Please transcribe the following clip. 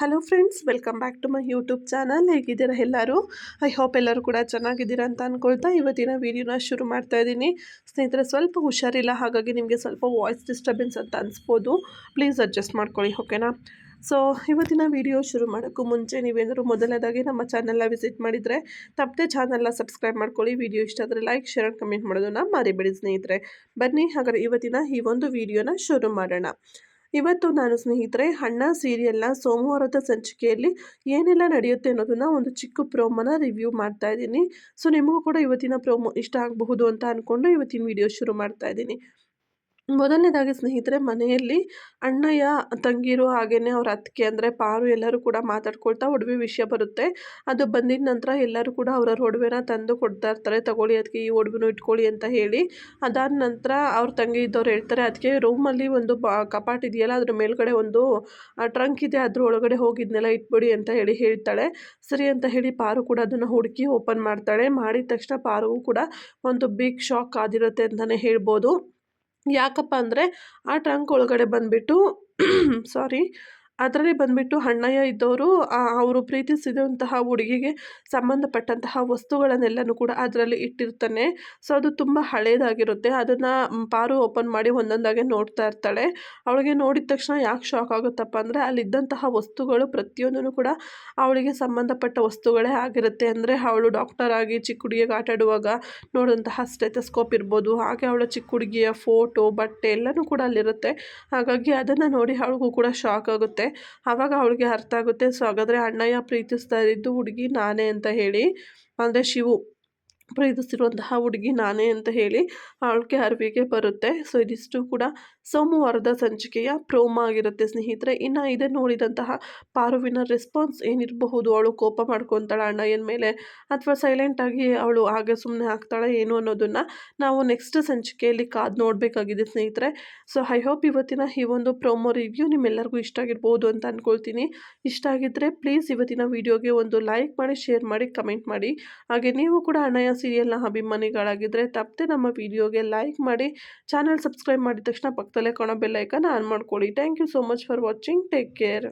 Hello friends welcome back to my YouTube channel ಹೇಗಿದ್ದೀರಾ ಎಲ್ಲರೂ? I hope ಎಲ್ಲರೂ ಕೂಡ ಚೆನ್ನಾಗಿದ್ದೀರಾ ಅಂತ ಅಂದ್ಕೊಳ್ತಾ ಇವತ್ತಿನ ವೀಡಿಯೋನ ಶುರು ಮಾಡ್ತಾ ಇದ್ದೀನಿ. ಸ್ನೇಹಿತರೆ, ಸ್ವಲ್ಪ ಹುಷಾರಿಲ್ಲ, ಹಾಗಾಗಿ ನಿಮಗೆ ಸ್ವಲ್ಪ ವಾಯ್ಸ್ ಡಿಸ್ಟರ್ಬೆನ್ಸ್ ಅಂತ ಅನಿಸ್ಬೋದು. ಪ್ಲೀಸ್ ಅಡ್ಜಸ್ಟ್ ಮಾಡ್ಕೊಳ್ಳಿ ಓಕೆನಾ ಸೊ ಇವತ್ತಿನ ವಿಡಿಯೋ ಶುರು ಮಾಡೋಕ್ಕೂ ಮುಂಚೆ ನೀವೇನಾದರೂ ಮೊದಲನೇದಾಗಿ ನಮ್ಮ ಚಾನಲ್ನ ವಿಸಿಟ್ ಮಾಡಿದರೆ, ತಪ್ಪದೆ ಚಾನಲ್ನ ಸಬ್ಸ್ಕ್ರೈಬ್ ಮಾಡ್ಕೊಳ್ಳಿ. ವಿಡಿಯೋ ಇಷ್ಟ ಆದರೆ ಲೈಕ್ ಶೇರ್ ಕಮೆಂಟ್ ಮಾಡೋದನ್ನು ಮರಿಬೇಡಿ ಸ್ನೇಹಿತರೆ. ಬನ್ನಿ, ಹಾಗಾದರೆ ಇವತ್ತಿನ ಈ ಒಂದು ವಿಡಿಯೋನ ಶುರು ಮಾಡೋಣ. ಇವತ್ತು ನಾನು ಸ್ನೇಹಿತರೆ, ಅಣ್ಣ ಸೀರಿಯಲ್ನ ಸೋಮವಾರದ ಸಂಚಿಕೆಯಲ್ಲಿ ಏನೆಲ್ಲ ನಡೆಯುತ್ತೆ ಅನ್ನೋದನ್ನು ಒಂದು ಚಿಕ್ಕ ಪ್ರೋಮನ ರಿವ್ಯೂ ಮಾಡ್ತಾ ಇದ್ದೀನಿ. ಸೊ, ನಿಮಗೂ ಕೂಡ ಇವತ್ತಿನ ಪ್ರೋಮೋ ಇಷ್ಟ ಆಗಬಹುದು ಅಂತ ಅಂದ್ಕೊಂಡು ಇವತ್ತಿನ ವಿಡಿಯೋ ಶುರು ಮಾಡ್ತಾ ಇದ್ದೀನಿ. ಮೊದಲನೇದಾಗಿ ಸ್ನೇಹಿತರೆ, ಮನೆಯಲ್ಲಿ ಅಣ್ಣಯ್ಯ, ತಂಗಿರು ಹಾಗೆಯೇ ಅವ್ರ ಅತ್ತಿಗೆ ಅಂದರೆ ಪಾರು ಎಲ್ಲರೂ ಕೂಡ ಮಾತಾಡ್ಕೊಳ್ತಾ ಒಡವೆ ವಿಷಯ ಬರುತ್ತೆ. ಅದು ಬಂದಿದ ನಂತರ ಎಲ್ಲರೂ ಕೂಡ ಅವ್ರವ್ರ ಒಡವೆನ ತಂದು ಕೊಡ್ತಾ ಇರ್ತಾರೆ. ತಗೊಳ್ಳಿ ಅದಕ್ಕೆ ಈ ಒಡವೆನೂ ಇಟ್ಕೊಳ್ಳಿ ಅಂತ ಹೇಳಿ. ಅದಾದ ನಂತರ ಅವ್ರ ತಂಗಿ ಇದ್ದವ್ರು ಹೇಳ್ತಾರೆ ಅದಕ್ಕೆ ರೂಮಲ್ಲಿ ಒಂದು ಬಾ, ಕಪಾಟ್ ಇದೆಯಲ್ಲ, ಅದ್ರ ಮೇಲ್ಗಡೆ ಒಂದು ಟ್ರಂಕ್ ಇದೆ, ಅದ್ರ ಒಳಗಡೆ ಹೋಗಿದ್ನೆಲ್ಲ ಇಟ್ಬಿಡಿ ಅಂತ ಹೇಳಿ ಹೇಳ್ತಾಳೆ. ಸರಿ ಅಂತ ಹೇಳಿ ಪಾರು ಕೂಡ ಅದನ್ನು ಹುಡುಕಿ ಓಪನ್ ಮಾಡ್ತಾಳೆ. ಮಾಡಿದ ತಕ್ಷಣ ಪಾರುವು ಕೂಡ ಒಂದು ಬಿಗ್ ಶಾಕ್ ಆಗಿರುತ್ತೆ ಅಂತಲೇ ಹೇಳ್ಬೋದು. ಯಾಕಪ್ಪ ಅಂದರೆ ಆ ಟ್ರಂಕ್ ಒಳಗಡೆ ಬಂದುಬಿಟ್ಟು ಸಾರಿ ಅದರಲ್ಲಿ ಬಂದುಬಿಟ್ಟು ಅಣ್ಣಯ್ಯ ಇದ್ದವರು ಅವರು ಪ್ರೀತಿಸಿದಂತಹ ಹುಡುಗಿಗೆ ಸಂಬಂಧಪಟ್ಟಂತಹ ವಸ್ತುಗಳನ್ನೆಲ್ಲನೂ ಕೂಡ ಅದರಲ್ಲಿ ಇಟ್ಟಿರ್ತಾನೆ. ಸೊ ಅದು ತುಂಬ ಹಳೇದಾಗಿರುತ್ತೆ. ಅದನ್ನು ಪಾರು ಓಪನ್ ಮಾಡಿ ಒಂದೊಂದಾಗೆ ನೋಡ್ತಾ ಇರ್ತಾಳೆ. ಅವಳಿಗೆ ನೋಡಿದ ತಕ್ಷಣ ಯಾಕೆ ಶಾಕ್ ಆಗುತ್ತಪ್ಪ ಅಂದರೆ, ಅಲ್ಲಿದ್ದಂತಹ ವಸ್ತುಗಳು ಪ್ರತಿಯೊಂದೂ ಕೂಡ ಅವಳಿಗೆ ಸಂಬಂಧಪಟ್ಟ ವಸ್ತುಗಳೇ ಆಗಿರುತ್ತೆ. ಅಂದರೆ, ಅವಳು ಡಾಕ್ಟರ್ ಆಗಿ ಚಿಕ್ಕ ಹುಡುಗಿಗೆ ಆಟಾಡುವಾಗ ನೋಡುವಂತಹ ಸ್ಟೆಥಸ್ಕೋಪ್ ಇರ್ಬೋದು, ಹಾಗೆ ಅವಳ ಚಿಕ್ಕ ಹುಡುಗಿಯ ಫೋಟೋ ಬಟ್ಟೆ ಎಲ್ಲನೂ ಕೂಡ ಅಲ್ಲಿರುತ್ತೆ. ಹಾಗಾಗಿ ಅದನ್ನು ನೋಡಿ ಅವಳಿಗೂ ಕೂಡ ಶಾಕ್ ಆಗುತ್ತೆ. ಆವಾಗ ಅವಳಿಗೆ ಅರ್ಥ ಆಗುತ್ತೆ. ಸೊ ಹಾಗಾದರೆ ಅಣ್ಣಯ್ಯ ಪ್ರೀತಿಸ್ತಾ ಇದ್ದು ಹುಡುಗಿ ನಾನೇ ಅಂತ ಹೇಳಿ, ಅಂದರೆ ಶಿವು. ಪ್ರೀತಿಸಿರುವಂತಹ ಹುಡುಗಿ ನಾನೇ ಅಂತ ಹೇಳಿ ಅವಳಿಗೆ ಅರಿವಿಗೆ ಬರುತ್ತೆ. ಸೊ ಇದಿಷ್ಟು ಕೂಡ ಸೋಮವಾರದ ಸಂಚಿಕೆಯ ಪ್ರೋಮ ಆಗಿರುತ್ತೆ ಸ್ನೇಹಿತರೆ. ಇನ್ನು ಇದೇ ನೋಡಿದಂತಹ ಪಾರುವಿನ ರೆಸ್ಪಾನ್ಸ್ ಏನಿರಬಹುದು? ಅವಳು ಕೋಪ ಮಾಡ್ಕೊತಾಳೆ ಅಣ್ಣಯ್ಯನ ಮೇಲೆ? ಅಥವಾ ಸೈಲೆಂಟಾಗಿ ಅವಳು ಹಾಗೆ ಸುಮ್ಮನೆ ಹಾಕ್ತಾಳೆ ಏನು ಅನ್ನೋದನ್ನು ನಾವು ನೆಕ್ಸ್ಟ್ ಸಂಚಿಕೆಯಲ್ಲಿ ಕಾದು ನೋಡಬೇಕಾಗಿದೆ ಸ್ನೇಹಿತರೆ. ಸೊ ಐ ಹೋಪ್ ಇವತ್ತಿನ ಈ ಒಂದು ಪ್ರೋಮೋ ರಿವ್ಯೂ ನಿಮ್ಮೆಲ್ಲರಿಗೂ ಇಷ್ಟ ಆಗಿರ್ಬೋದು ಅಂತ ಅಂದ್ಕೊಳ್ತೀನಿ ಇಷ್ಟ ಆಗಿದ್ದರೆ ಪ್ಲೀಸ್ ಇವತ್ತಿನ ವಿಡಿಯೋಗೆ ಒಂದು ಲೈಕ್ ಮಾಡಿ ಶೇರ್ ಮಾಡಿ ಕಮೆಂಟ್ ಮಾಡಿ. ಹಾಗೆ ನೀವು ಕೂಡ ಅಣ್ಣಯ್ಯ ಸೀರಿಯಲ್ನ ಅಭಿಮಾನಿಗಳಾಗಿದ್ದರೆ ತಪ್ಪದೆ ನಮ್ಮ ವಿಡಿಯೋಗೆ ಲೈಕ್ ಮಾಡಿ ಚಾನಲ್ ಸಬ್ಸ್ಕ್ರೈಬ್ ಮಾಡಿದ ತಕ್ಷಣ ಪಕ್ಕದಲ್ಲೇ ಕಾಣೋ ಬೆಲ್ಲೈಕನ್ ಆನ್ ಮಾಡ್ಕೊಳ್ಳಿ. Thank you so much for watching take care